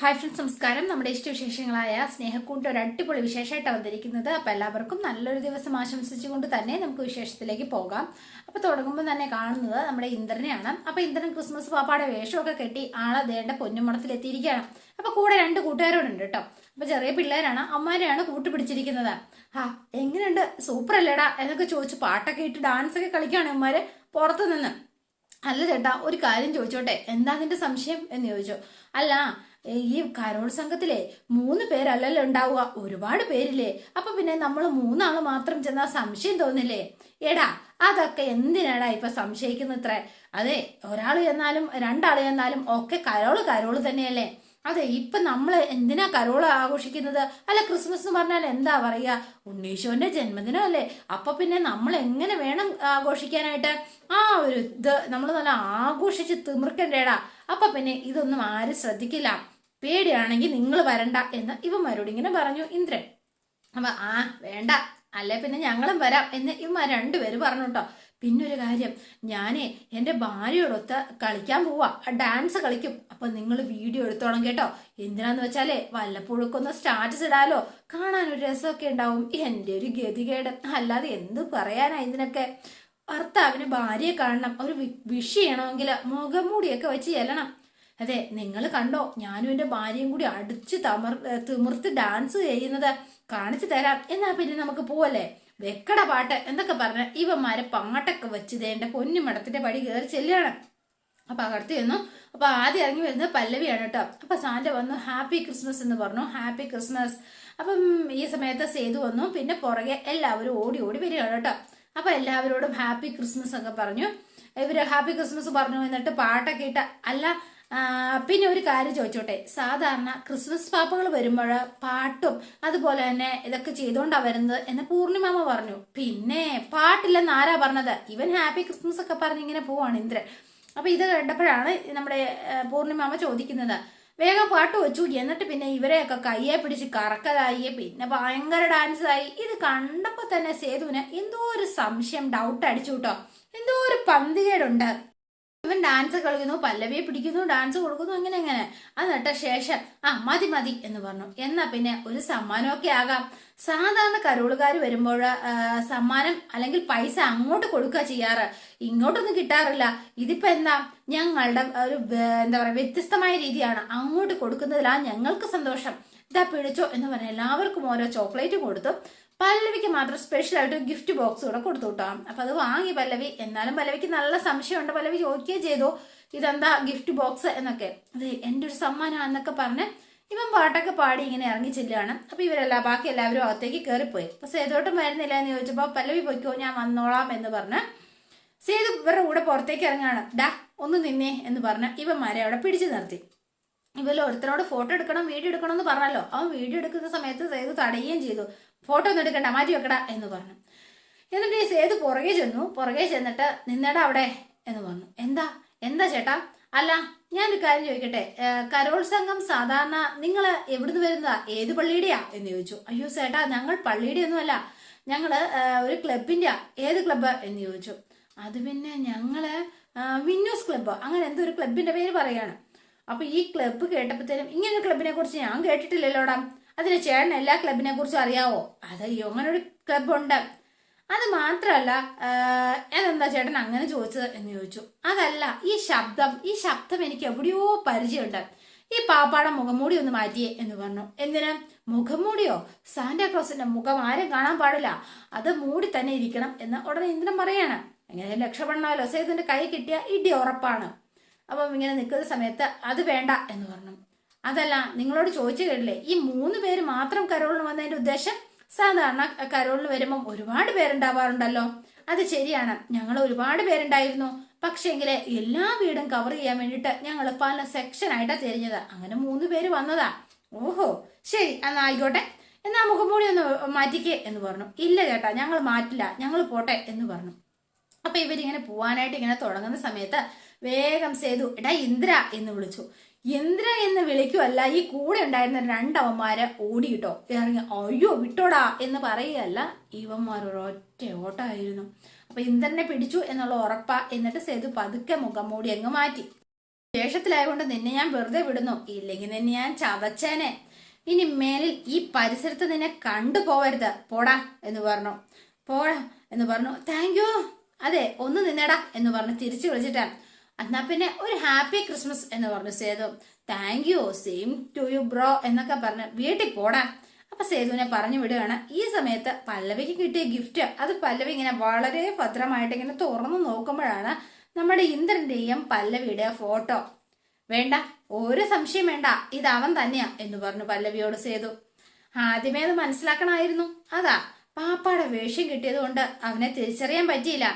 Hi friends നമസ്കാരം. നമ്മുടെ ഇഷ്ടവിശേഷങ്ങളായ സ്നേഹക്കൂട്ട് ഒരു അടിപൊളി വിശേഷമായിട്ട് വന്നിരിക്കുന്നത്. അപ്പോൾ എല്ലാവർക്കും നല്ലൊരു ദിവസം ആശംസിച്ചുകൊണ്ട് തന്നെ നമുക്ക് വിശേഷത്തിലേക്ക് പോകാം. അപ്പോൾ തുടങ്ങുമ്പോൾ തന്നെ കാണുന്നത് നമ്മുടെ ഇന്ദ്രനെയാണ്. അപ്പോൾ ഇന്ദ്രൻ ക്രിസ്മസ് പാപ്പാടെ വേഷമൊക്കെ കെട്ടി ആളെ ദേണ്ട പൊന്നുമണത്തിലെത്തിയിരിക്കുകയാണ് അപ്പോൾ കൂടെ രണ്ട് കൂട്ടുകാരോടുണ്ട് കേട്ടോ. അപ്പോൾ ചെറിയ പിള്ളേരാണ് അമ്മാരെയാണ് കൂട്ടുപിടിച്ചിരിക്കുന്നത്. ആ എങ്ങനെയുണ്ട്? സൂപ്പർ അല്ലേടാ എന്നൊക്കെ ചോദിച്ച് പാട്ടൊക്കെ ഇട്ട് ഡാൻസ് ഒക്കെ കളിക്കുകയാണ് അമ്മമാര് പുറത്തു നിന്ന് അല്ല ചേട്ടാ ഒരു കാര്യം ചോദിച്ചോട്ടെ? എന്താ നിന്റെ സംശയം? എന്ന് ചോദിച്ചു. അല്ല ഈ കരോൾ സംഘത്തിലെ മൂന്ന് പേരല്ലല്ലോ ഉണ്ടാവുക. ഒരുപാട് പേരില്ലേ? അപ്പൊ പിന്നെ നമ്മൾ മൂന്നാൾ മാത്രം ചെന്നാൽ സംശയം തോന്നില്ലേ? എടാ അതൊക്കെ എന്തിനാടാ ഇപ്പൊ സംശയിക്കുന്നത്ര? അതെ ഒരാൾ ചെന്നാലും രണ്ടാൾ ചെന്നാലും ഒക്കെ കരോൾ കരോൾ തന്നെയല്ലേ? അതെ ഇപ്പൊ നമ്മൾ എന്തിനാ കരോൾ ആഘോഷിക്കുന്നത്? അല്ല ക്രിസ്മസ് എന്ന് പറഞ്ഞാൽ എന്താ പറയുക? ഉണ്ണീശോന്റെ ജന്മദിനം അല്ലേ അപ്പൊ പിന്നെ നമ്മൾ എങ്ങനെ വേണം ആഘോഷിക്കാനായിട്ട്? ആ ഒരു ഇത് നമ്മൾ നല്ല ആഘോഷിച്ച് തിമിർക്കണ്ടേടാ. അപ്പൊ പിന്നെ ഇതൊന്നും ആരും ശ്രദ്ധിക്കില്ല. പേടിയാണെങ്കിൽ നിങ്ങൾ വരണ്ട എന്ന് ഇവന്മാരോട് ഇങ്ങനെ പറഞ്ഞു ഇന്ദ്രൻ. അപ്പൊ ആ വേണ്ട. അല്ലെ പിന്നെ ഞങ്ങളും വരാം എന്ന് ഇവന്മാർ രണ്ടുപേര് പറഞ്ഞു കേട്ടോ. പിന്നെ ഒരു കാര്യം ഞാനേ എന്റെ ഭാര്യയോടൊത്ത് കളിക്കാൻ പോവാ. ഡാൻസ് കളിക്കും. അപ്പൊ നിങ്ങൾ വീഡിയോ എടുത്തോണം കേട്ടോ. എന്തിനാന്ന് വെച്ചാലേ വല്ലപ്പോഴൊക്കെ ഒന്ന് സ്റ്റാറ്റസ് ഇടാലോ. കാണാൻ ഒരു രസമൊക്കെ ഉണ്ടാവും. എന്റെ ഒരു ഗതികേട്. അല്ലാതെ എന്ത് പറയാനാ ഇതിനൊക്കെ? ഭർത്താവിന് ഭാര്യയെ കാണണം. ഒരു വിഷ് ചെയ്യണമെങ്കിൽ മുഖംമൂടിയൊക്കെ വെച്ച് ചെല്ലണം. അതെ നിങ്ങൾ കണ്ടോ? ഞാനും എന്റെ ഭാര്യയും കൂടി അടിച്ച് തമർ തിമിർത്ത് ഡാൻസ് ചെയ്യുന്നത് കാണിച്ചു തരാം. എന്നാ പിന്നെ നമുക്ക് പോവല്ലേ? വെക്കട പാട്ട് എന്നൊക്കെ പറഞ്ഞ ഇവന്മാരെ പാട്ടൊക്കെ വെച്ച് തേണ്ട പൊന്നുമടത്തിന്റെ പടി കയറി ചെല്ലുകയാണ്. അപ്പൊ അകത്ത് ചെന്നു. അപ്പൊ ആദ്യം ഇറങ്ങി വരുന്നത് പല്ലവിയാണ് കേട്ടോ. അപ്പൊ സാന്റ വന്നു ഹാപ്പി ക്രിസ്മസ് എന്ന് പറഞ്ഞു. ഹാപ്പി ക്രിസ്മസ് അപ്പം ഈ സമയത്ത് സേതു വന്നു. പിന്നെ പുറകെ എല്ലാവരും ഓടി ഓടി വരികയാണ് കേട്ടോ. അപ്പൊ എല്ലാവരോടും ഹാപ്പി ക്രിസ്മസ് ഒക്കെ പറഞ്ഞു. ഇവർ ഹാപ്പി ക്രിസ്മസ് പറഞ്ഞു എന്നിട്ട് പാട്ടൊക്കെ ഇട്ട അല്ല പിന്നെ ഒരു കാര്യം ചോദിച്ചോട്ടെ. സാധാരണ ക്രിസ്മസ് പാപ്പകൾ വരുമ്പോൾ പാട്ടും അതുപോലെ തന്നെ ഇതൊക്കെ ചെയ്തുകൊണ്ടാണ് വരുന്നത് എന്ന് പൂർണിമാമ പറഞ്ഞു. പിന്നെ പാട്ടില്ലെന്ന് ആരാ പറഞ്ഞത്? ഇവൻ ഹാപ്പി ക്രിസ്മസ് ഒക്കെ പറഞ്ഞ് ഇങ്ങനെ പോവാണ് ഇന്ദ്രൻ. അപ്പൊ ഇത് കണ്ടപ്പോഴാണ് നമ്മുടെ പൂർണിമാമ ചോദിക്കുന്നത്. വേഗം പാട്ട് വെച്ചു. എന്നിട്ട് പിന്നെ ഇവരെയൊക്കെ കയ്യെ പിടിച്ച് കറക്കലായി. പിന്നെ ഭയങ്കര ഡാൻസ് ആയി. ഇത് കണ്ടപ്പോൾ തന്നെ സേതുവിന് എന്തോ ഒരു സംശയം ഡൗട്ട് അടിച്ചു കേട്ടോ. എന്തോ ഒരു പന്തികേടുണ്ട്. ഇവൻ ഡാൻസ് കളിക്കുന്നു പല്ലവിയെ പിടിക്കുന്നു ഡാൻസ് കൊടുക്കുന്നു അങ്ങനെ അങ്ങനെ. എന്നിട്ട് ശേഷം ആ മതി മതി എന്ന് പറഞ്ഞു. എന്നാ പിന്നെ ഒരു സമ്മാനമൊക്കെ ആകാം. സാധാരണ കരോളുകാർ വരുമ്പോൾ സമ്മാനം അല്ലെങ്കിൽ പൈസ അങ്ങോട്ട് കൊടുക്കുക ചെയ്യാറ്. ഇങ്ങോട്ടൊന്നും കിട്ടാറില്ല. ഇതിപ്പോ എന്താ? ഞങ്ങളുടെ ഒരു എന്താ പറയാ വ്യത്യസ്തമായ രീതിയാണ്. അങ്ങോട്ട് കൊടുക്കുന്നതിലാണ് ഞങ്ങൾക്ക് സന്തോഷം. ഇതാ പിടിച്ചോ എന്ന് പറഞ്ഞ എല്ലാവർക്കും ഓരോ ചോക്ലേറ്റും കൊടുത്തു. പല്ലവിക്ക് മാത്രം സ്പെഷ്യൽ ആയിട്ട് ഗിഫ്റ്റ് ബോക്സ് കൂടെ കൊടുത്തു കിട്ടാം അപ്പൊ അത് വാങ്ങി പല്ലവി. എന്നാലും പല്ലവിക്ക് നല്ല സംശയമുണ്ട്. പല്ലവി ചോദിക്കുകയും ചെയ്തു ഇതെന്താ ഗിഫ്റ്റ് ബോക്സ് എന്നൊക്കെ. അത് എന്റെ ഒരു സമ്മാനം എന്നൊക്കെ പറഞ്ഞ് ഇവൻ പാട്ടൊക്കെ പാടി ഇങ്ങനെ ഇറങ്ങി ചെല്ലുകയാണ്. അപ്പൊ ഇവരെല്ലാം ബാക്കി എല്ലാവരും അകത്തേക്ക് കയറിപ്പോയി അപ്പൊ സേതോട്ടും വരുന്നില്ല എന്ന് ചോദിച്ചപ്പോ പല്ലവി പൊയ്ക്കോ ഞാൻ വന്നോളാം എന്ന് പറഞ്ഞ് സേതു ഇവരുടെ കൂടെ പുറത്തേക്ക് ഇറങ്ങാണ് ഡാ ഒന്ന് നിന്നേ എന്ന് പറഞ്ഞ് ഇവന്മാരെ അവിടെ പിടിച്ചു നിർത്തി. ഇവരിൽ ഒരുത്തനോട് ഫോട്ടോ എടുക്കണം വീഡിയോ എടുക്കണം എന്ന് പറഞ്ഞല്ലോ. അവൻ വീഡിയോ എടുക്കുന്ന സമയത്ത് സേതു തടയുകയും ചെയ്തു. ഫോട്ടോ ഒന്നും എടുക്കണ്ട മാറ്റി വെക്കടാ എന്ന് പറഞ്ഞു. എന്നിട്ട് ഈ സേതു പുറകെ ചെന്നു പുറകെ ചെന്നിട്ട് നിന്നടാ അവിടെ എന്ന് പറഞ്ഞു. എന്താ? എന്താ ചേട്ടാ? അല്ല ഞാനൊരു കാര്യം ചോദിക്കട്ടെ. കരോൾ സംഘം സാധാരണ നിങ്ങൾ എവിടുന്ന് വരുന്നതാ? ഏത് പള്ളിയുടെയാ? എന്ന് ചോദിച്ചു. അയ്യോ ചേട്ടാ ഞങ്ങൾ പള്ളിയുടെ ഒന്നുമല്ല ഞങ്ങൾ ഒരു ക്ലബിന്റെ ഏത് ക്ലബ്ബ്? എന്ന് ചോദിച്ചു. അത് പിന്നെ ഞങ്ങൾ വിന്നോസ് ക്ലബ്ബ്. അങ്ങനെ എന്തോ ഒരു ക്ലബിന്റെ പേര് പറയാണ്. അപ്പൊ ഈ ക്ലബ്ബ് കേട്ടപ്പോഴത്തേനും ഇങ്ങനെ ഒരു ക്ലബിനെ കുറിച്ച് ഞാൻ കേട്ടിട്ടില്ലല്ലോടാ. അതിന് ചേട്ടൻ എല്ലാ ക്ലബിനെ കുറിച്ചും അറിയാവോ? അതയ്യോ അങ്ങനെ ഒരു ക്ലബുണ്ട് അത് മാത്രമല്ല അതെന്താ ചേട്ടൻ അങ്ങനെ ചോദിച്ചത് എന്ന് ചോദിച്ചു. അതല്ല ഈ ശബ്ദം ഈ ശബ്ദം എനിക്ക് എവിടെയോ പരിചയമുണ്ട്. ഈ പാപ്പാടെ മുഖംമൂടി ഒന്ന് മാറ്റിയേ എന്ന് പറഞ്ഞു. എന്തിനാ? മുഖംമൂടിയോ? സാന്റാക്ലോസിന്റെ മുഖം ആരും കാണാൻ പാടില്ല. അത് മൂടി തന്നെ ഇരിക്കണം എന്ന് ഉടനെ ഇന്ദ്രൻ പറയാണ്. എങ്ങനെ രക്ഷപ്പെടണമല്ലോ? സേതുവിന്റെ കൈ കിട്ടിയ ഇടി ഉറപ്പാണ്. അപ്പം ഇങ്ങനെ നിൽക്കുന്ന സമയത്ത് അത് വേണ്ട എന്ന് പറഞ്ഞു. അതല്ല നിങ്ങളോട് ചോദിച്ചു കേട്ടില്ലേ? ഈ മൂന്ന് പേര് മാത്രം കരോളിന് വന്നതിന്റെ ഉദ്ദേശം സാധാരണ കരോളിന് വരുമ്പം ഒരുപാട് പേരുണ്ടാവാറുണ്ടല്ലോ. അത് ശരിയാണ്. ഞങ്ങൾ ഒരുപാട് പേരുണ്ടായിരുന്നു. പക്ഷേങ്കിൽ എല്ലാ വീടും കവർ ചെയ്യാൻ വേണ്ടിയിട്ട് ഞങ്ങൾ പല സെക്ഷനായിട്ടാണ് തിരിഞ്ഞത്. അങ്ങനെ മൂന്ന് പേര് വന്നതാ. ഓഹോ ശരി എന്നാ ആയിക്കോട്ടെ. എന്നാ മുഖംമൂടി ഒന്ന് മാറ്റിക്കേ എന്ന് പറഞ്ഞു. ഇല്ല ചേട്ടാ ഞങ്ങൾ മാറ്റില്ല. ഞങ്ങൾ പോട്ടെ എന്ന് പറഞ്ഞു. അപ്പൊ ഇവരിങ്ങനെ പോവാനായിട്ട് ഇങ്ങനെ തുടങ്ങുന്ന സമയത്ത് വേഗം സേതു എടാ ഇന്ദ്ര എന്ന് വിളിച്ചു. ഇന്ദ്ര എന്ന് വിളിക്കുമല്ല ഈ കൂടെ ഉണ്ടായിരുന്ന രണ്ടവന്മാരെ ഓടിയിട്ടോ. ഇറങ്ങി അയ്യോ വിട്ടോടാ എന്ന് പറയുകയല്ല ഇവന്മാർ ഒരൊറ്റ ഓട്ടമായിരുന്നു. അപ്പൊ ഇന്ദ്രനെ പിടിച്ചു എന്നുള്ള ഉറപ്പാ എന്നിട്ട് സേതു പതുക്കെ മുഖം മൂടി അങ്ങ് മാറ്റി. ശേഷത്തിലായതുകൊണ്ട് നിന്നെ ഞാൻ വെറുതെ വിടുന്നു ഇല്ലെങ്കിൽ നിന്നെ ഞാൻ ചതച്ചേനെ. ഇനി മേലിൽ ഈ പരിസരത്ത് നിന്നെ കണ്ടു പോവരുത്. പോടാ എന്ന് പറഞ്ഞു. പോടാ എന്ന് പറഞ്ഞു. Thank you. അതെ ഒന്ന് നിന്നടാ എന്ന് പറഞ്ഞ് തിരിച്ചു വിളിച്ചിട്ടാ എന്നാ പിന്നെ ഒരു ഹാപ്പി ക്രിസ്മസ് എന്ന് പറഞ്ഞു Sethu. Thank you same to you bro എന്നൊക്കെ പറഞ്ഞ് വീട്ടിൽ പോടാ. അപ്പൊ സേതുവിനെ പറഞ്ഞു വിടുകയാണ്. ഈ സമയത്ത് പല്ലവിക്ക് കിട്ടിയ ഗിഫ്റ്റ് അത് പല്ലവി ഇങ്ങനെ വളരെ ഭദ്രമായിട്ട് ഇങ്ങനെ തുറന്നു നോക്കുമ്പോഴാണ് നമ്മുടെ ഇന്ദ്രന്റെയും പല്ലവിയുടെ ഫോട്ടോ. വേണ്ട ഒരു സംശയം വേണ്ട ഇത് അവൻ തന്നെയാ എന്ന് പറഞ്ഞു പല്ലവിയോട് സേതു. ആദ്യമേ അത് മനസ്സിലാക്കണമായിരുന്നു. അതാ പാപ്പാടെ വേഷം കിട്ടിയത് കൊണ്ട് അവനെ തിരിച്ചറിയാൻ പറ്റിയില്ല.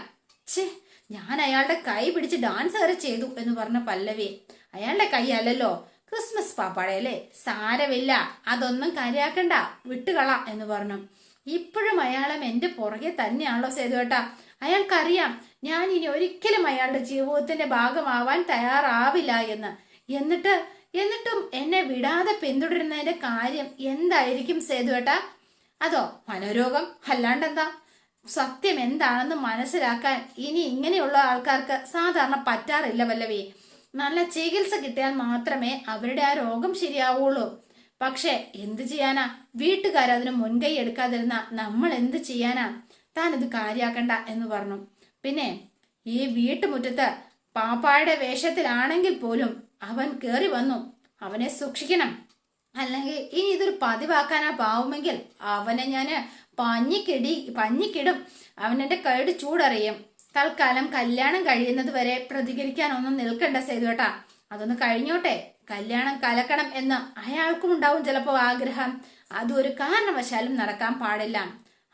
ഛേ ഞാൻ അയാളുടെ കൈ പിടിച്ച് ഡാൻസ് വരെ ചെയ്തു എന്ന് പറഞ്ഞ പല്ലവി. അയാളുടെ കൈ അല്ലല്ലോ ക്രിസ്മസ് പാപ്പാടയല്ലേ സാരമില്ല അതൊന്നും കാര്യാക്കണ്ട വിട്ടുകള എന്ന് പറഞ്ഞു. ഇപ്പോഴും അയാളും എന്റെ പുറകെ തന്നെയാണല്ലോ സേതുവേട്ട അയാൾക്കറിയാം ഞാൻ ഇനി ഒരിക്കലും അയാളുടെ ജീവിതത്തിന്റെ ഭാഗമാവാൻ തയ്യാറാവില്ല എന്ന്. എന്നിട്ട് എന്നിട്ടും എന്നെ വിടാതെ പിന്തുടരുന്നതിന്റെ കാര്യം എന്തായിരിക്കും സേതുവേട്ട അതോ മനോരോഗം? അല്ലാണ്ടെന്താ? സത്യം എന്താണെന്ന് മനസ്സിലാക്കാൻ ഇനി ഇങ്ങനെയുള്ള ആൾക്കാർക്ക് സാധാരണ പറ്റാറില്ല വല്ലവേ. നല്ല ചികിത്സ കിട്ടിയാൽ മാത്രമേ അവരുടെ ആ രോഗം ശരിയാവുള്ളൂ. പക്ഷെ എന്ത് ചെയ്യാനാ? വീട്ടുകാർ അതിന് മുൻകൈ എടുക്കാതിരുന്ന നമ്മൾ എന്ത് ചെയ്യാനാ? താൻ ഇത് കാര്യാക്കണ്ട എന്ന് പറഞ്ഞു. പിന്നെ ഈ വീട്ടുമുറ്റത്ത് പാപ്പായുടെ വേഷത്തിലാണെങ്കിൽ പോലും അവൻ കയറി വന്നു. അവനെ സൂക്ഷിക്കണം. അല്ലെങ്കിൽ ഇനി ഇതൊരു പതിവാക്കാനാ പാവുമെങ്കിൽ അവനെ ഞാൻ പഞ്ഞിക്കിടി പഞ്ഞിക്കിടും. അവൻ എന്റെ കൈയുടെ ചൂടറിയും. തൽക്കാലം കല്യാണം കഴിയുന്നത് വരെ പ്രതികരിക്കാനൊന്നും നിൽക്കണ്ട സേതു കേട്ടാ അതൊന്ന് കഴിഞ്ഞോട്ടെ. കല്യാണം കലക്കണം എന്ന് അയാൾക്കും ഉണ്ടാവും ചിലപ്പോ ആഗ്രഹം. ഒരു കാരണവശാലും നടക്കാൻ പാടില്ല.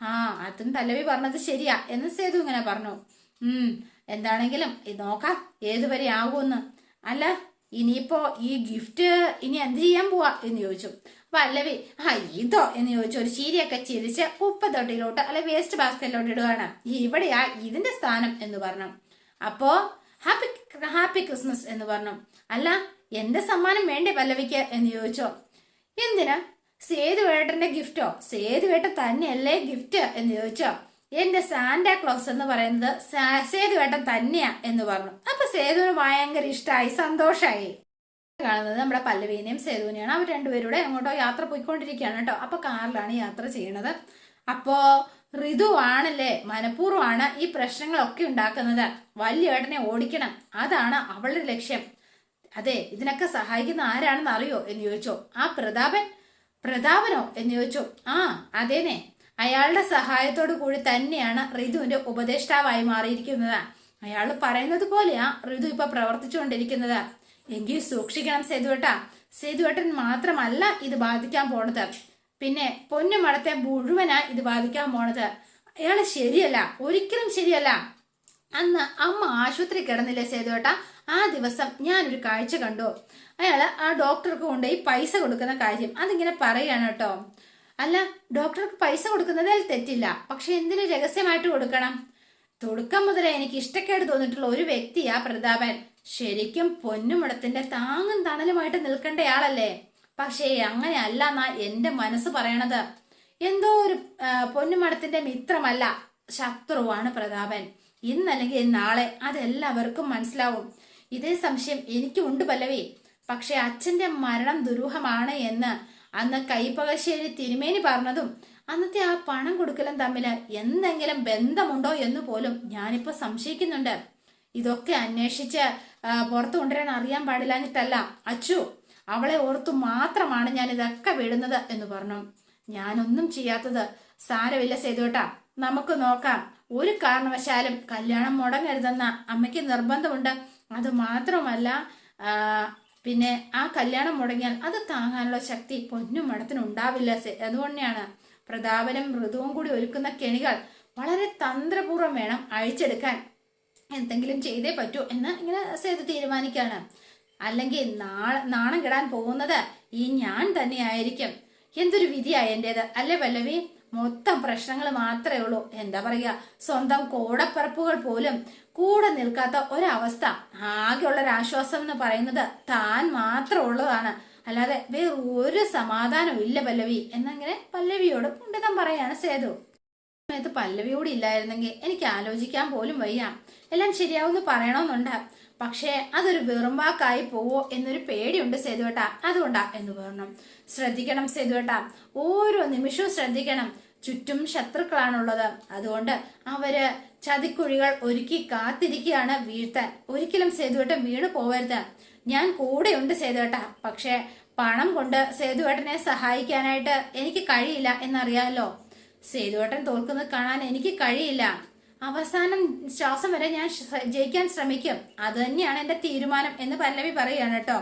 ആ അതും തലവി പറഞ്ഞത് ശരിയാ എന്ന് സേതു ഇങ്ങനെ പറഞ്ഞു. ഉം എന്താണെങ്കിലും നോക്കാം. ഏതുവരെ ആകുമെന്ന് അല്ല ഇനിയിപ്പോ ഈ ഗിഫ്റ്റ് ഇനി എന്ത് ചെയ്യാൻ പോവാ എന്ന് ചോദിച്ചു. പല്ലവി ആ ഇതോ എന്ന് ചോദിച്ചു. ഒരു ചീരിയൊക്കെ ചിരിച്ച് ഉപ്പത്തൊട്ടിയിലോട്ട് അല്ലെ വേസ്റ്റ് ബാസ്കറ്റിലോട്ട് ഇടുകയാണ്. ഇവിടെയാ ഇതിന്റെ സ്ഥാനം എന്ന് പറഞ്ഞു. അപ്പോ ഹാപ്പി ഹാപ്പി ക്രിസ്മസ് എന്ന് പറഞ്ഞു. അല്ല എന്റെ സമ്മാനം വേണ്ടേ പല്ലവിക്ക് എന്ന് ചോദിച്ചോ. എന്തിനാ? സേതുവേട്ടന്റെ ഗിഫ്റ്റോ സേതുവേട്ടൻ തന്നെയല്ലേ ഗിഫ്റ്റ് എന്ന് ചോദിച്ചോ. എന്റെ സാന്റാ ക്ലോസ് എന്ന് പറയുന്നത് സേതു സേതുവേട്ടൻ തന്നെയാ എന്ന് പറഞ്ഞു. അപ്പൊ സേതുവിന് ഭയങ്കര ഇഷ്ടമായി സന്തോഷമായി കാണുന്നത് നമ്മുടെ പല്ലവീനെയും സേതുവിനെയാണ്. അവർ രണ്ടുപേരുടെ അങ്ങോട്ടോ യാത്ര പോയിക്കൊണ്ടിരിക്കുകയാണ് കേട്ടോ. അപ്പൊ കാറിലാണ് യാത്ര ചെയ്യണത്. അപ്പോ ഋതുവാണല്ലേ മനഃപൂർവമാണ് ഈ പ്രശ്നങ്ങളൊക്കെ ഉണ്ടാക്കുന്നത്. വലിയ ഏട്ടനെ ഓടിക്കണം അതാണ് അവളുടെ ലക്ഷ്യം. അതെ ഇതിനൊക്കെ സഹായിക്കുന്ന ആരാണെന്ന് അറിയോ എന്ന് ചോദിച്ചോ? ആ പ്രതാപൻ പ്രതാപനോ എന്ന് ചോദിച്ചോ? ആ അതേനെ അയാളുടെ സഹായത്തോടു കൂടി തന്നെയാണ് ഋതുവിന്റെ ഉപദേഷ്ടാവായി മാറിയിരിക്കുന്നത്. അയാൾ പറയുന്നത് പോലെയാ ഋതു ഇപ്പൊ പ്രവർത്തിച്ചുകൊണ്ടിരിക്കുന്നത്. എങ്കിൽ സൂക്ഷിക്കണം സേതുവേട്ട. സേതുവേട്ടൻ മാത്രമല്ല ഇത് ബാധിക്കാൻ പോണത്. പിന്നെ പൊന്നു മടത്തെ മുഴുവനാ ഇത് ബാധിക്കാൻ പോണത്. അയാൾ ശരിയല്ല. ഒരിക്കലും ശരിയല്ല. അന്ന് അമ്മ ആശുപത്രി കിടന്നില്ലേ സേതുവേട്ട? ആ ദിവസം ഞാനൊരു കാഴ്ച കണ്ടു. അയാൾ ആ ഡോക്ടർക്ക് കൊണ്ടുപോയി പൈസ കൊടുക്കുന്ന കാര്യം അതിങ്ങനെ പറയാണ് കേട്ടോ. അല്ല ഡോക്ടർക്ക് പൈസ കൊടുക്കുന്നതിൽ തെറ്റില്ല. പക്ഷെ എന്തിനു രഹസ്യമായിട്ട് കൊടുക്കണം? തുടക്കം മുതലേ എനിക്ക് ഇഷ്ടക്കേട് തോന്നിയിട്ടുള്ള ഒരു വ്യക്തിയാ പ്രതാപൻ. ശരിക്കും പൊന്നുമുടത്തിന്റെ താങ്ങും തണലുമായിട്ട് നിൽക്കേണ്ടയാളല്ലേ പക്ഷേ അങ്ങനെ അല്ല എന്നാ എന്റെ മനസ്സ് പറയണത്. എന്തോ ഒരു പൊന്നുമടത്തിന്റെ മിത്രമല്ല ശത്രുവാണ് പ്രതാപൻ. ഇന്നല്ലെങ്കിൽ നാളെ അതെല്ലാവർക്കും മനസ്സിലാവും. ഇതേ സംശയം എനിക്കുണ്ട് പല്ലവി. പക്ഷെ അച്ഛന്റെ മരണം ദുരൂഹമാണ് എന്ന് അന്ന് കൈപ്പകശ്ശേരി തിരുമേനി പറഞ്ഞതും അന്നത്തെ ആ പണം കൊടുക്കലും തമ്മിൽ എന്തെങ്കിലും ബന്ധമുണ്ടോ എന്ന് പോലും ഞാനിപ്പോ സംശയിക്കുന്നുണ്ട്. ഇതൊക്കെ അന്വേഷിച്ച് പുറത്തു കൊണ്ടുവരാൻ അറിയാൻ പാടില്ലാഞ്ഞിട്ടല്ല. അച്ചു അവളെ ഓർത്തു മാത്രമാണ് ഞാൻ ഇതൊക്കെ വിടുന്നത് എന്ന് പറഞ്ഞു. ഞാനൊന്നും ചെയ്യാത്തത് സാരമില്ല സേതുവേട്ടാ. നമുക്ക് നോക്കാം. ഒരു കാരണവശാലും കല്യാണം മുടങ്ങരുതെന്ന അമ്മയ്ക്ക് നിർബന്ധമുണ്ട്. അത് മാത്രമല്ല പിന്നെ ആ കല്യാണം മുടങ്ങിയാൽ അത് താങ്ങാനുള്ള ശക്തി പൊന്നും മഠത്തിനും ഉണ്ടാവില്ല അതുകൊണ്ടാണ് പ്രതാപനും മൃദുവും കൂടി ഒരുക്കുന്ന കെണികൾ വളരെ തന്ത്രപൂർവം വേണം അഴിച്ചെടുക്കാൻ. എന്തെങ്കിലും ചെയ്തേ പറ്റൂ എന്ന് ഇങ്ങനെ സേതു തീരുമാനിക്കുകയാണ് അല്ലെങ്കിൽ നാളെ നാണം കെടാൻ പോകുന്നത് ഈ ഞാൻ തന്നെയായിരിക്കും. എന്തൊരു വിധിയായ എന്റെത് അല്ലേ പല്ലവി മൊത്തം പ്രശ്നങ്ങൾ മാത്രമേ ഉള്ളൂ. എന്താ പറയുക? സ്വന്തം കോടപ്പറപ്പുകൾ പോലും കൂടെ നിൽക്കാത്ത ഒരവസ്ഥ. ആകെയുള്ള ഒരു ആശ്വാസം എന്ന് പറയുന്നത് താൻ മാത്രം ഉള്ളതാണ്. അല്ലാതെ വേറെ ഒരു സമാധാനവും ഇല്ല പല്ലവി എന്നങ്ങനെ പല്ലവിയോട് പണ്ഡിതം പറയാണ് സേതു. സമയത്ത് പല്ലവിയോട് ഇല്ലായിരുന്നെങ്കിൽ എനിക്ക് ആലോചിക്കാൻ പോലും വയ്യ. എല്ലാം ശരിയാവുമെന്ന് പറയണമെന്നുണ്ട്. പക്ഷേ അതൊരു വെറുമ്പാക്കായി പോവോ എന്നൊരു പേടിയുണ്ട് സേതുവേട്ട. അതുകൊണ്ടാ എന്ന് പറഞ്ഞു. ശ്രദ്ധിക്കണം സേതുവേട്ട. ഓരോ നിമിഷവും ശ്രദ്ധിക്കണം. ചുറ്റും ശത്രുക്കളാണുള്ളത്. അതുകൊണ്ട് അവർ ചതിക്കുഴികൾ ഒരുക്കി കാത്തിരിക്കുകയാണ് വീഴ്ത്താൻ. ഒരിക്കലും സേതുവേട്ടൻ വീണു പോവരുത്. ഞാൻ കൂടെയുണ്ട് സേതുവേട്ട. പക്ഷേ പണം കൊണ്ട് സേതുവേട്ടനെ സഹായിക്കാനായിട്ട് എനിക്ക് കഴിയില്ല എന്നറിയാമല്ലോ സേതുവേട്ടൻ തോൽക്കുന്നത് കാണാൻ എനിക്ക് കഴിയില്ല. അവസാനം ശ്വാസം വരെ ഞാൻ ജയിക്കാൻ ശ്രമിക്കും. അത് തന്നെയാണ് എന്റെ തീരുമാനം എന്ന് പല്ലവി പറയുകയാണ് കേട്ടോ.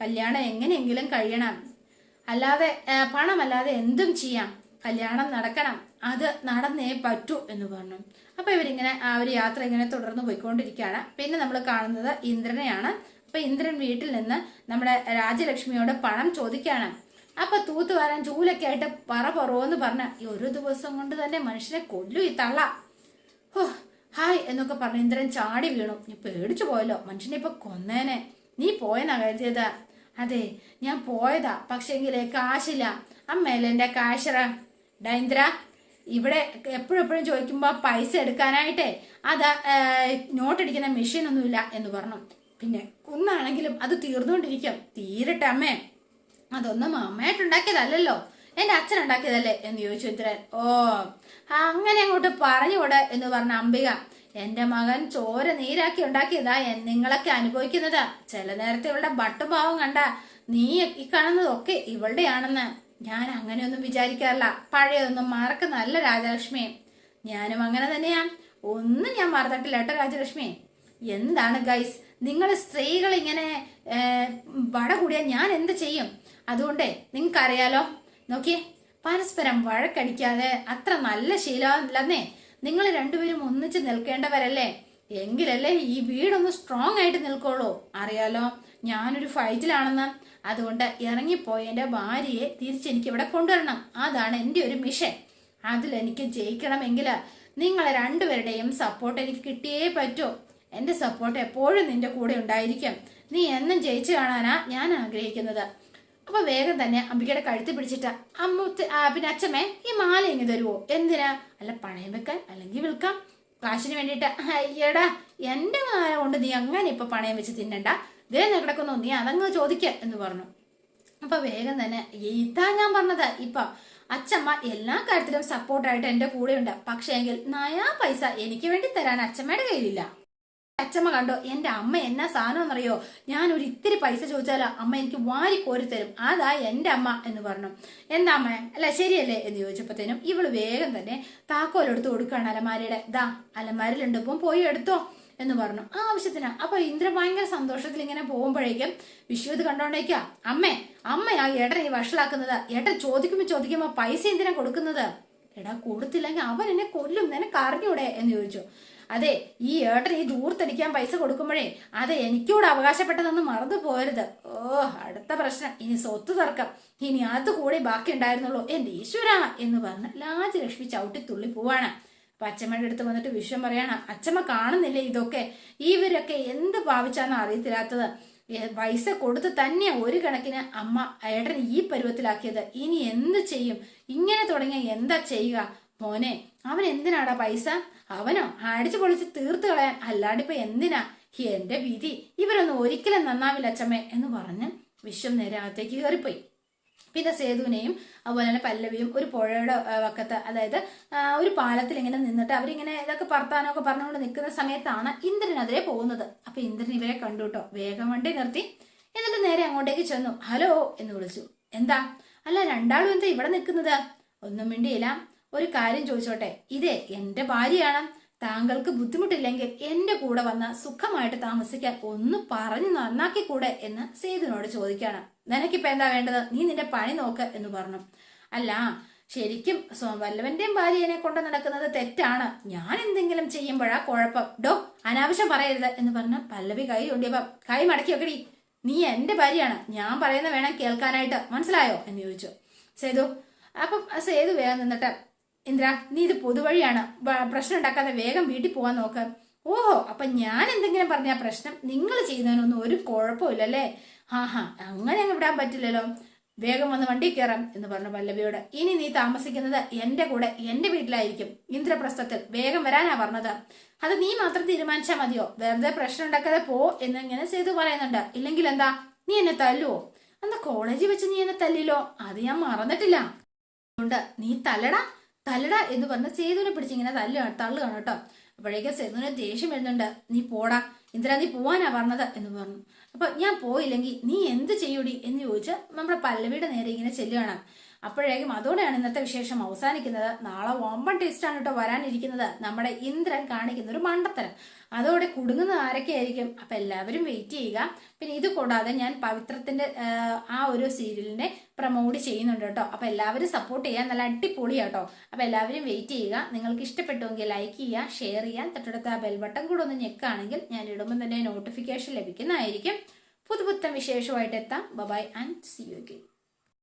കല്യാണം എങ്ങനെയെങ്കിലും കഴിയണം. അല്ലാതെ പണമല്ലാതെ എന്തും ചെയ്യാം. കല്യാണം നടക്കണം. അത് നടന്നേ പറ്റൂ എന്ന് പറഞ്ഞു. അപ്പൊ ഇവരിങ്ങനെ ആ ഒരു യാത്ര ഇങ്ങനെ തുടർന്ന് പോയിക്കൊണ്ടിരിക്കുകയാണ്. പിന്നെ നമ്മൾ കാണുന്നത് ഇന്ദ്രനെയാണ്. അപ്പൊ ഇന്ദ്രൻ വീട്ടിൽ നിന്ന് നമ്മുടെ രാജലക്ഷ്മിയോട് പണം ചോദിക്കുകയാണ്. അപ്പൊ തൂത്തുവാരാൻ ചൂലൊക്കെ ആയിട്ട് പറ പറോന്ന് പറഞ്ഞ ഈ ഒരു ദിവസം കൊണ്ട് തന്നെ മനുഷ്യനെ കൊല്ലു ഈ തള്ള. ഹോ ഹായ് എന്നൊക്കെ പറഞ്ഞ് ഇന്ദ്രൻ ചാടി വീണു. ഞാൻ പേടിച്ചു പോയല്ലോ. മനുഷ്യനെ ഇപ്പൊ കൊന്നേനെ. നീ പോയെന്നാ കരുതിയത്? അതെ ഞാൻ പോയതാ. പക്ഷെങ്കിലേ കാശില്ല. അമ്മയല്ലേ എന്റെ കാശറ? ഡൈന്ദ്ര ഇവിടെ എപ്പോഴെപ്പോഴും ചോദിക്കുമ്പോൾ പൈസ എടുക്കാനായിട്ടേ അത് നോട്ടടിക്കുന്ന മെഷീൻ ഒന്നുമില്ല എന്ന് പറഞ്ഞു. പിന്നെ കുന്നാണെങ്കിലും അത് തീർന്നുകൊണ്ടിരിക്കും. തീരട്ടെ അമ്മേ. അതൊന്നും അമ്മയായിട്ടുണ്ടാക്കിയതല്ലല്ലോ എന്റെ അച്ഛൻ ഉണ്ടാക്കിയതല്ലേ എന്ന് ചോദിച്ചു ഇത്ര ഓ അങ്ങനെ അങ്ങോട്ട് പറഞ്ഞുകൂടെ എന്ന് പറഞ്ഞ അംബിക. എന്റെ മകൻ ചോര നീരാക്കി ഉണ്ടാക്കിയതാ നിങ്ങളൊക്കെ അനുഭവിക്കുന്നതാ. ചില നേരത്തെ ഇവളുടെ ബട്ടുഭാവം കണ്ട നീ ഈ കാണുന്നതൊക്കെ ഇവളുടെയാണെന്ന്. ഞാൻ അങ്ങനെയൊന്നും വിചാരിക്കാറില്ല. പഴയൊന്നും മറക്കുന്നല്ല രാജലക്ഷ്മിയെ ഞാനും അങ്ങനെ തന്നെയാ. ഒന്നും ഞാൻ മറന്നിട്ടില്ല കേട്ടോ രാജലക്ഷ്മി. എന്താണ് ഗൈസ് നിങ്ങൾ സ്ത്രീകൾ ഇങ്ങനെ വട കൂടിയാൽ ഞാൻ എന്ത് ചെയ്യും? അതുകൊണ്ടേ നിങ്ങൾക്കറിയാലോ. നോക്കിയേ പരസ്പരം വഴക്കടിക്കാതെ അത്ര നല്ല ശീലമല്ലെന്നേ. നിങ്ങൾ രണ്ടുപേരും ഒന്നിച്ച് നിൽക്കേണ്ടവരല്ലേ? എങ്കിലല്ലേ ഈ വീടൊന്ന് സ്ട്രോങ് ആയിട്ട് നിൽക്കുള്ളൂ. അറിയാലോ? ഞാനൊരു ഫൈറ്റിലാണെന്ന് അതുകൊണ്ട് ഇറങ്ങിപ്പോയ എന്റെ ഭാര്യയെ തിരിച്ചെനിക്ക് ഇവിടെ കൊണ്ടുവരണം. അതാണ് എന്റെ ഒരു മിഷൻ. അതിലെനിക്ക് ജയിക്കണമെങ്കിൽ നിങ്ങളെ രണ്ടുപേരുടെയും സപ്പോർട്ട് എനിക്ക് കിട്ടിയേ പറ്റൂ. എന്റെ സപ്പോർട്ട് എപ്പോഴും നിന്റെ കൂടെ ഉണ്ടായിരിക്കും. നീ എന്നും ജയിച്ചു കാണാനാ ഞാൻ ആഗ്രഹിക്കുന്നത്. അപ്പൊ വേഗം തന്നെ അംബികയുടെ കഴുത്ത് പിടിച്ചിട്ട് അമ്മൂത്ത് പിന്നെ അച്ഛമ്മേ ഈ മാല ഇങ്ങ് തരുവോ? എന്തിനാ? അല്ല പണയം വെക്കാൻ അല്ലെങ്കിൽ വിൽക്കാം? കാശിന് വേണ്ടിയിട്ട് അയ്യടാ എന്റെ മാല കൊണ്ട് നീ അങ്ങനെ ഇപ്പൊ പണയം വെച്ച് തിന്നണ്ട. ദേ കിടക്കുന്നു നീ അതങ്ങ് ചോദിക്ക എന്ന് പറഞ്ഞു. അപ്പൊ വേഗം തന്നെ ഇതാ ഞാൻ പറഞ്ഞത് ഇപ്പൊ അച്ചമ്മ എല്ലാ കാര്യത്തിലും സപ്പോർട്ടായിട്ട് എന്റെ കൂടെയുണ്ട്. പക്ഷേ എങ്കിൽ നയാ പൈസ എനിക്ക് വേണ്ടി തരാൻ അച്ഛമ്മയുടെ കയ്യിലില്ല. അച്ചമ്മ കണ്ടോ എന്റെ അമ്മ എന്നാ സാധനം എന്നറിയോ ഞാൻ ഒരു ഇത്തിരി പൈസ ചോദിച്ചാലോ അമ്മ എനിക്ക് വാരി കോരി തരും. അതാ എന്റെ അമ്മ എന്ന് പറഞ്ഞു. എന്താ അമ്മ? അല്ല ശരിയല്ലേ? എന്ന് ചോദിച്ചപ്പോഴത്തേനും ഇവൾ വേഗം തന്നെ താക്കോലെടുത്ത് കൊടുക്കുകയാണ് അലമാരയുടെ. ദാ അലമാരിലുണ്ട് ഇപ്പം പോയി എടുത്തോ. എന്ന് പറഞ്ഞു. ആവശ്യത്തിന് അപ്പൊ ഇന്ദ്ര ഭയങ്കര സന്തോഷത്തിൽ ഇങ്ങനെ പോകുമ്പോഴേക്കും വിഷു ഇത് കണ്ടോണ്ടേക്കാ അമ്മേ അമ്മയാ ഏട്ടൻ ഈ വഷളാക്കുന്നത്. ഏട്ടൻ ചോദിക്കുമ്പോ ചോദിക്കുമ്പോ പൈസ എന്തിനാ കൊടുക്കുന്നത്? എടാ കൊടുത്തില്ലെങ്കിൽ അവൻ എന്നെ കൊല്ലും. എന്നെ അറിഞ്ഞൂടെ? എന്ന് ചോദിച്ചു. അതെ ഈ ഏട്ടൻ ഈ ദൂർത്തടിക്കാൻ പൈസ കൊടുക്കുമ്പോഴേ അതെ എനിക്കൂടെ അവകാശപ്പെട്ടതെന്ന് മറന്നു പോരുത്. ഓ അടുത്ത പ്രശ്നം. ഇനി സ്വത്ത് തർക്കം. ഇനി അത് കൂടി ബാക്കി ഉണ്ടായിരുന്നുള്ളൂ എന്റെ ഈശ്വര എന്ന് പറഞ്ഞ് ലാജലക്ഷ്മി ചവിട്ടി തുള്ളി പോവാണ്. അപ്പൊ അച്ഛമ്മയുടെ അടുത്ത് വന്നിട്ട് വിഷയം പറയാണ് അച്ഛമ്മ കാണുന്നില്ലേ ഇതൊക്കെ? ഇവരൊക്കെ എന്ത് ഭാവിച്ചാന്ന് അറിയത്തില്ലാത്തത്? പൈസ കൊടുത്ത് തന്നെ ഒരു കണക്കിന് അമ്മ ഏടൻ ഈ പരുവത്തിലാക്കിയത്. ഇനി എന്ത് ചെയ്യും? ഇങ്ങനെ തുടങ്ങിയ എന്താ ചെയ്യുക? മോനെ അവൻ എന്തിനാടാ പൈസ? അവനോ? അടിച്ചു പൊളിച്ച് തീർത്ത് കളയാൻ അല്ലാണ്ടിപ്പോ എന്തിനാ? എന്റെ വിധി ഇവരൊന്നും ഒരിക്കലും നന്നാവില്ല അച്ഛമ്മേ എന്ന് പറഞ്ഞ് വിശ്വം നേരെ അകത്തേക്ക് കയറിപ്പോയി. പിന്നെ സേതുവിനെയും അതുപോലെ തന്നെ പല്ലവിയും ഒരു പുഴയുടെ വക്കത്ത് അതായത് ഒരു പാലത്തിൽ ഇങ്ങനെ നിന്നിട്ട് അവരിങ്ങനെ ഇതൊക്കെ പറത്താനൊക്കെ പറഞ്ഞുകൊണ്ട് നിൽക്കുന്ന സമയത്താണ് ഇന്ദ്രനെതിരെ പോകുന്നത്. അപ്പൊ ഇന്ദ്രൻ ഇവരെ കണ്ടു കേട്ടോ വേഗം വണ്ടി നിർത്തി. എന്നിട്ട് നേരെ അങ്ങോട്ടേക്ക് ചെന്നു. ഹലോ എന്ന് വിളിച്ചു. എന്താ? അല്ല രണ്ടാളും എന്താ ഇവിടെ നിൽക്കുന്നത്? ഒന്നും മിണ്ടിയില്ല. ഒരു കാര്യം ചോദിച്ചോട്ടെ. ഇതേ എന്റെ ഭാര്യയാണ്. താങ്കൾക്ക് ബുദ്ധിമുട്ടില്ലെങ്കിൽ എന്റെ കൂടെ വന്ന് സുഖമായിട്ട് താമസിക്കാൻ ഒന്ന് പറഞ്ഞു നന്നാക്കി കൂടെ എന്ന് സേതുവിനോട് ചോദിക്കാണ് നിനക്കിപ്പോ എന്താ വേണ്ടത്? നീ നിന്റെ പണി നോക്ക് എന്ന് പറഞ്ഞു. അല്ല ശരിക്കും വല്ലവന്റെയും ഭാര്യനെ കൊണ്ട് നടക്കുന്നത് തെറ്റാണ്. ഞാൻ എന്തെങ്കിലും ചെയ്യുമ്പോഴാ കുഴപ്പം. ഡോ അനാവശ്യം പറയരുത് എന്ന് പറഞ്ഞ പല്ലവി കൈ കൊണ്ടിയപ്പോ കൈ മടക്കി വെക്കടി നീ എന്റെ ഭാര്യയാണ്. ഞാൻ പറയുന്ന വേണം കേൾക്കാനായിട്ട്. മനസ്സിലായോ? എന്ന് ചോദിച്ചു. സേതു അപ്പം സേതു വേഗം നിന്നിട്ട് ഇന്ദ്ര നീ ഇത് പൊതുവഴിയാണ്. പ്രശ്നം ഉണ്ടാക്കാതെ വേഗം വീട്ടിൽ പോകാൻ നോക്ക്. ഓഹോ അപ്പൊ ഞാൻ എന്തെങ്കിലും പറഞ്ഞ പ്രശ്നം നിങ്ങൾ ചെയ്യുന്നതിനൊന്നും ഒരു കുഴപ്പമില്ലല്ലേ? ആ ഹാ അങ്ങനെ അങ്ങ് വിടാൻ പറ്റില്ലല്ലോ. വേഗം വന്ന് വണ്ടി കയറാം എന്ന് പറഞ്ഞു പല്ലവിയോട്. ഇനി നീ താമസിക്കുന്നത് എന്റെ കൂടെ എന്റെ വീട്ടിലായിരിക്കും. ഇന്ദ്രപ്രസ്ഥത്തിൽ വേഗം വരാനാ പറഞ്ഞത്. അത് നീ മാത്രം തീരുമാനിച്ചാൽ മതിയോ? വെറുതെ പ്രശ്നം ഉണ്ടാക്കാതെ പോ എന്ന് ഇങ്ങനെ സേതു പറയുന്നുണ്ട്. ഇല്ലെങ്കിൽ എന്താ? നീ എന്നെ തല്ലുവോ? അന്ന് കോളേജിൽ വെച്ച് നീ എന്നെ തല്ലില്ലോ? അത് ഞാൻ മറന്നിട്ടില്ല. അതുകൊണ്ട് നീ തല്ലടാ. തല്ലടാ എന്ന് പറഞ്ഞ സേതുവിനെ പിടിച്ച് ഇങ്ങനെ തല്ലു തള്ളുകയാണ് കേട്ടോ. അപ്പോഴേക്കും സേതുവിന് ദേഷ്യം വരുന്നുണ്ട്. നീ പോടാ. ഇന്ദിരാ നീ പോവാനാ പറഞ്ഞത്? എന്ന് പറഞ്ഞു. അപ്പൊ ഞാൻ പോയില്ലെങ്കിൽ നീ എന്ത് ചെയ്യൂടി? എന്ന് ചോദിച്ച് നമ്മുടെ പല്ലവിയുടെ നേരെ ഇങ്ങനെ ചെല്ലുകയാണ്. അപ്പോഴേക്കും അതോടെയാണ് ഇന്നത്തെ വിശേഷം അവസാനിക്കുന്നത്. നാളെ വമ്പൻ ടേസ്റ്റാണ് കേട്ടോ വരാനിരിക്കുന്നത്. നമ്മുടെ ഇന്ദ്രൻ കാണിക്കുന്ന ഒരു മണ്ടത്തരം. അതോടെ കുടുങ്ങുന്നത് ആരൊക്കെയായിരിക്കും? അപ്പൊ എല്ലാവരും വെയിറ്റ് ചെയ്യുക. പിന്നെ ഇത് കൂടാതെ ഞാൻ പവിത്രത്തിന്റെ ആ, ഒരു സീരിയലിനെ പ്രൊമോട്ട് ചെയ്യുന്നുണ്ട് കേട്ടോ. അപ്പൊ എല്ലാവരും സപ്പോർട്ട് ചെയ്യാൻ നല്ല അടിപൊളിയാട്ടോ അപ്പൊ എല്ലാവരും വെയിറ്റ് ചെയ്യുക. നിങ്ങൾക്ക് ഇഷ്ടപ്പെട്ടുവെങ്കിൽ ലൈക്ക് ചെയ്യുക ഷെയർ ചെയ്യാൻ തൊട്ടടുത്ത ആ ബെൽ ബട്ടൺ കൂടെ ഒന്ന് ഞെക്കുകയാണെങ്കിൽ ഞാൻ ഇടുമ്പോൾ തന്നെ നോട്ടിഫിക്കേഷൻ ലഭിക്കുന്നതായിരിക്കും. പുതുപുത്തൻ വിശേഷമായിട്ട് എത്താം. Bye and see you again